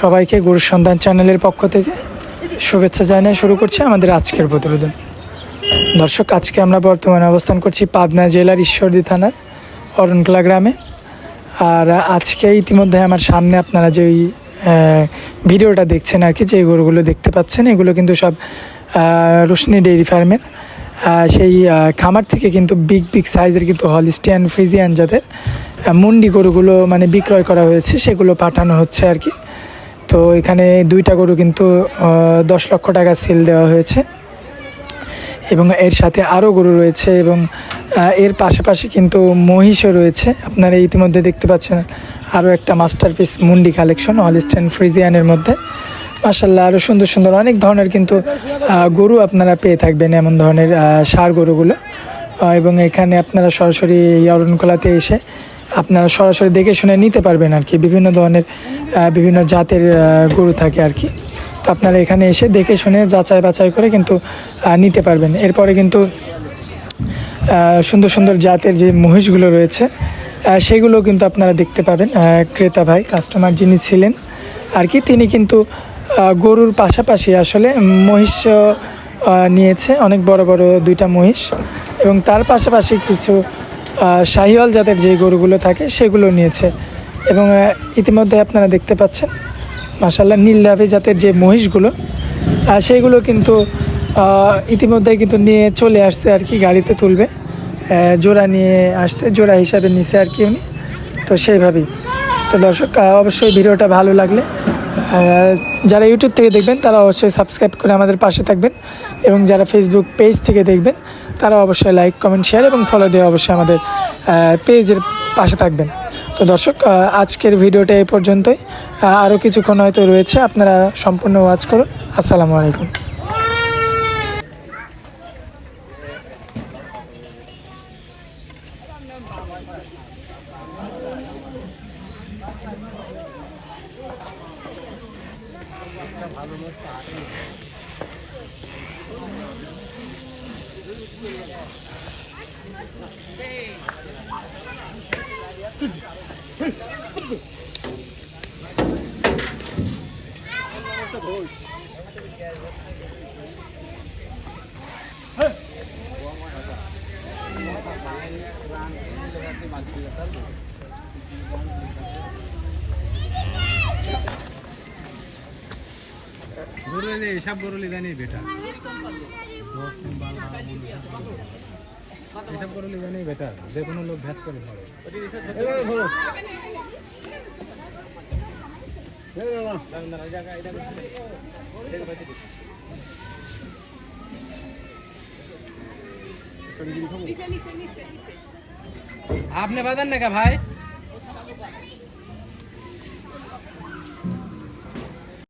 সবাইকে গুরু সন্ধান চ্যানেলের পক্ষ থেকে শুভেচ্ছা জানিয়ে শুরু করছি আমাদের আজকের প্রতিবেদন। দর্শক, আজকে আমরা বর্তমানে অবস্থান করছি পাবনা জেলার ঈশ্বরদী থানার অরণকলা গ্রামে। আর আজকে ইতিমধ্যে আমার সামনে আপনারা যে ভিডিওটা দেখছেন আর কি, যে গরুগুলো দেখতে পাচ্ছেন, এগুলো কিন্তু সব রোশনি ডেইরি ফার্মের। সেই খামার থেকে কিন্তু বিগ বিগ সাইজের কিন্তু হলিস্টিয়ান, ফ্রিজিয়ান যাদের মুন্ডি গরুগুলো মানে বিক্রয় করা হয়েছে, সেগুলো পাঠানো হচ্ছে আর কি। তো এখানে দুইটা গরু কিন্তু দশ লক্ষ টাকা সেল দেওয়া হয়েছে। এবং এর সাথে আরও গরু রয়েছে এবং এর পাশাপাশি কিন্তু মহিষও রয়েছে। আপনারা ইতিমধ্যে দেখতে পাচ্ছেন আরও একটা মাস্টারপিস মুন্ডি কালেকশন হলিস্টেন ফ্রিজিয়ানের মধ্যে। মাসাল্লাহ আরও সুন্দর সুন্দর অনেক ধরনের কিন্তু গরু আপনারা পেয়ে থাকবেন এমন ধরনের সার গরুগুলো। এবং এখানে আপনারা সরাসরি এই অরণকলাতে এসে আপনারা সরাসরি দেখে শুনে নিতে পারবেন আর কি। বিভিন্ন ধরনের বিভিন্ন জাতের গরু থাকে আর কি। তো আপনারা এখানে এসে দেখে শুনে যাচাই বাছাই করে কিন্তু নিতে পারবেন। এরপরে কিন্তু সুন্দর সুন্দর জাতের যে মহিষগুলো রয়েছে সেগুলো কিন্তু আপনারা দেখতে পাবেন। ক্রেতা ভাই কাস্টমার যিনি ছিলেন আর কি, তিনি কিন্তু গরুর পাশাপাশি আসলে মহিষ নিয়েছে। অনেক বড় বড় দুইটা মহিষ এবং তার পাশাপাশি কিছু শাহিওয়াল জাতের যে গরুগুলো থাকে সেগুলো নিয়েছে। এবং ইতিমধ্যে আপনারা দেখতে পাচ্ছেন মাসাল্লাহ নীল লাভি জাতের যে মহিষগুলো সেগুলো কিন্তু ইতিমধ্যে কিন্তু নিয়ে চলে আসছে আর কি, গাড়িতে তুলবে। জোড়া নিয়ে আসছে, জোড়া হিসাবে নিছে আর কি উনি। তো সেইভাবেই। তো দর্শক অবশ্যই ভিডিওটা ভালো লাগলে যারা ইউটিউব থেকে দেখবেন, তারা অবশ্যই সাবস্ক্রাইব করে আমাদের পাশে থাকবেন। এবং যারা ফেসবুক পেজ থেকে দেখবেন তারা অবশ্যই লাইক কমেন্ট শেয়ার এবং ফলো দিয়ে অবশ্যই আমাদের পেজের পাশে থাকবেন। তো দর্শক আজকের ভিডিওটা এই পর্যন্তই। আরও কিছুক্ষণ হয়তো রয়েছে, আপনারা সম্পূর্ণ ওয়াচ করুন। আসসালামু আলাইকুম। এসব গরু লিদা নেই বেটা। এসব গরু লিদা নেই বেটা যে কোনো লোক ভ্যাট করে আপনি বাজান না ভাই?